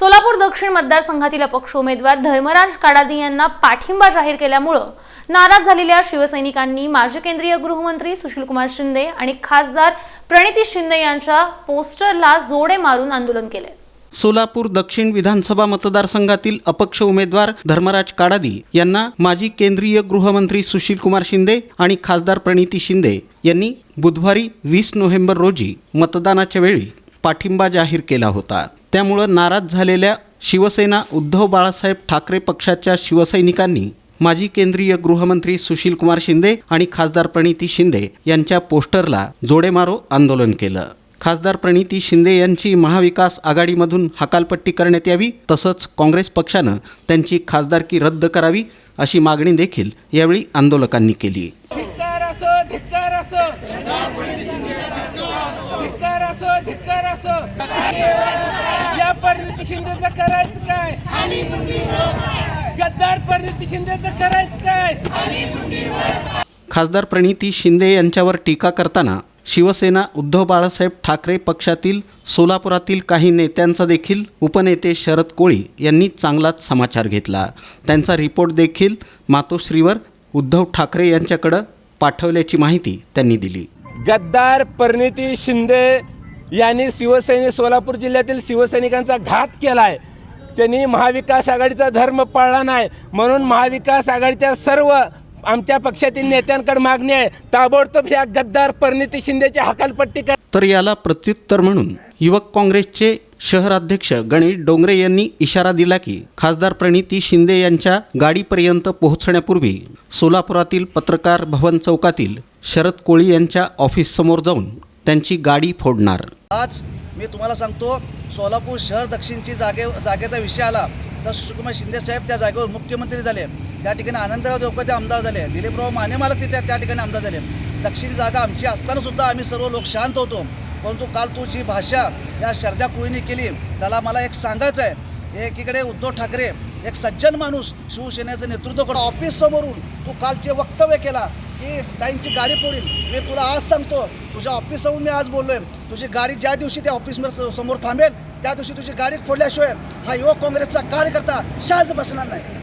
सोलापूर दक्षिण मतदारसंघातील अपक्ष उमेदवार धर्मराज काडादी यांना पाठिंबा जाहीर केल्यामुळं नाराज झालेल्या शिवसैनिकांनी माजी केंद्रीय गृहमंत्री सुशीलकुमार शिंदे आणि खासदार प्रणिती शिंदे यांच्या पोस्टरला जोडे मारून आंदोलन केले. सोलापूर दक्षिण विधानसभा मतदारसंघातील अपक्ष उमेदवार धर्मराज काडादी यांना माजी केंद्रीय गृहमंत्री सुशीलकुमार शिंदे आणि खासदार प्रणिती शिंदे यांनी बुधवारी वीस नोव्हेंबर रोजी मतदानाच्या वेळी पाठिंबा जाहीर केला होता. त्यामुळं नाराज झालेल्या शिवसेना उद्धव बाळासाहेब ठाकरे पक्षाच्या शिवसैनिकांनी माजी केंद्रीय गृहमंत्री सुशीलकुमार शिंदे आणि खासदार प्रणिती शिंदे यांच्या पोस्टरला जोडेमारो आंदोलन केलं. खासदार प्रणिती शिंदे यांची महाविकास आघाडीमधून हकालपट्टी करण्यात यावी तसंच काँग्रेस पक्षानं त्यांची खासदारकी रद्द करावी अशी मागणी देखील यावेळी आंदोलकांनी केली. धिक्कार परिणिती शिंदेचं करायचं काय? गद्दार परिणिती शिंदेचं करायचं काय? खासदार प्रणिती शिंदे यांच्यावर टीका करताना शिवसेना उद्धव बाळासाहेब ठाकरे पक्षातील सोलापुरातील काही नेत्यांचा देखील उपनेते शरद कोळी यांनी चांगलाच समाचार घेतला. त्यांचा रिपोर्ट देखील मातोश्रीवर उद्धव ठाकरे यांच्याकडं पाठवल्याची माहिती त्यांनी दिली. गद्दार परिणिती शिंदे यांनी शिवसैनिक सोलापूर जिल्ह्यातील शिवसैनिकांचा घात केला आहे त्यांनी महाविकास आघाडीचा धर्म पाळला नाही. म्हणून महाविकास आघाडीच्या सर्व आमच्या पक्षातील नेत्यांकडे मागणी आहे. ताबडतोब या गद्दार परिणिती शिंदेची हकालपट्टी कर. तर याला प्रत्युत्तर म्हणून युवक काँग्रेसचे शहराध्यक्ष गणेश डोंगरे यांनी इशारा दिला की खासदार प्रणिती शिंदे यांच्या गाडीपर्यंत पोहोचण्यापूर्वी सोलापुरातील पत्रकार भवन चौकातील शरद कोळी यांच्या ऑफिससमोर जाऊन त्यांची गाडी फोडणार. आज मी तुम्हाला सांगतो सोलापूर शहर दक्षिणची जागे जागेचा विषय आला तर सुशीलकुमार शिंदे साहेब त्या जागेवर मुख्यमंत्री झाले. त्या ठिकाणी आनंदराव देवकर आमदार झाले. दिलीपराव माने मालक तिथे त्या ठिकाणी आमदार झाले. दक्षिण जागा आमची असतानासुद्धा आम्ही सर्व लोक शांत होतो. परंतु काल तू जी भाषा या शरद्या कुळीने केली त्याला मला एक सांगायचं आहे. एकीकडे उद्धव ठाकरे एक सज्जन माणूस शिवसेनेचं नेतृत्व करतो. ऑफिस समोरून तू कालचे वक्तव्य केला. की ताईंची गाडी फोडील मी तुला आज सांगतो तुझ्या ऑफिस मी आज बोललो आहे तुझी गाडी ज्या दिवशी त्या ऑफिसमध्ये समोर थांबेल त्या दिवशी तुझी गाडी फोडल्याशिवाय हा युवक काँग्रेसचा कार्यकर्ता शांत बसणार नाही.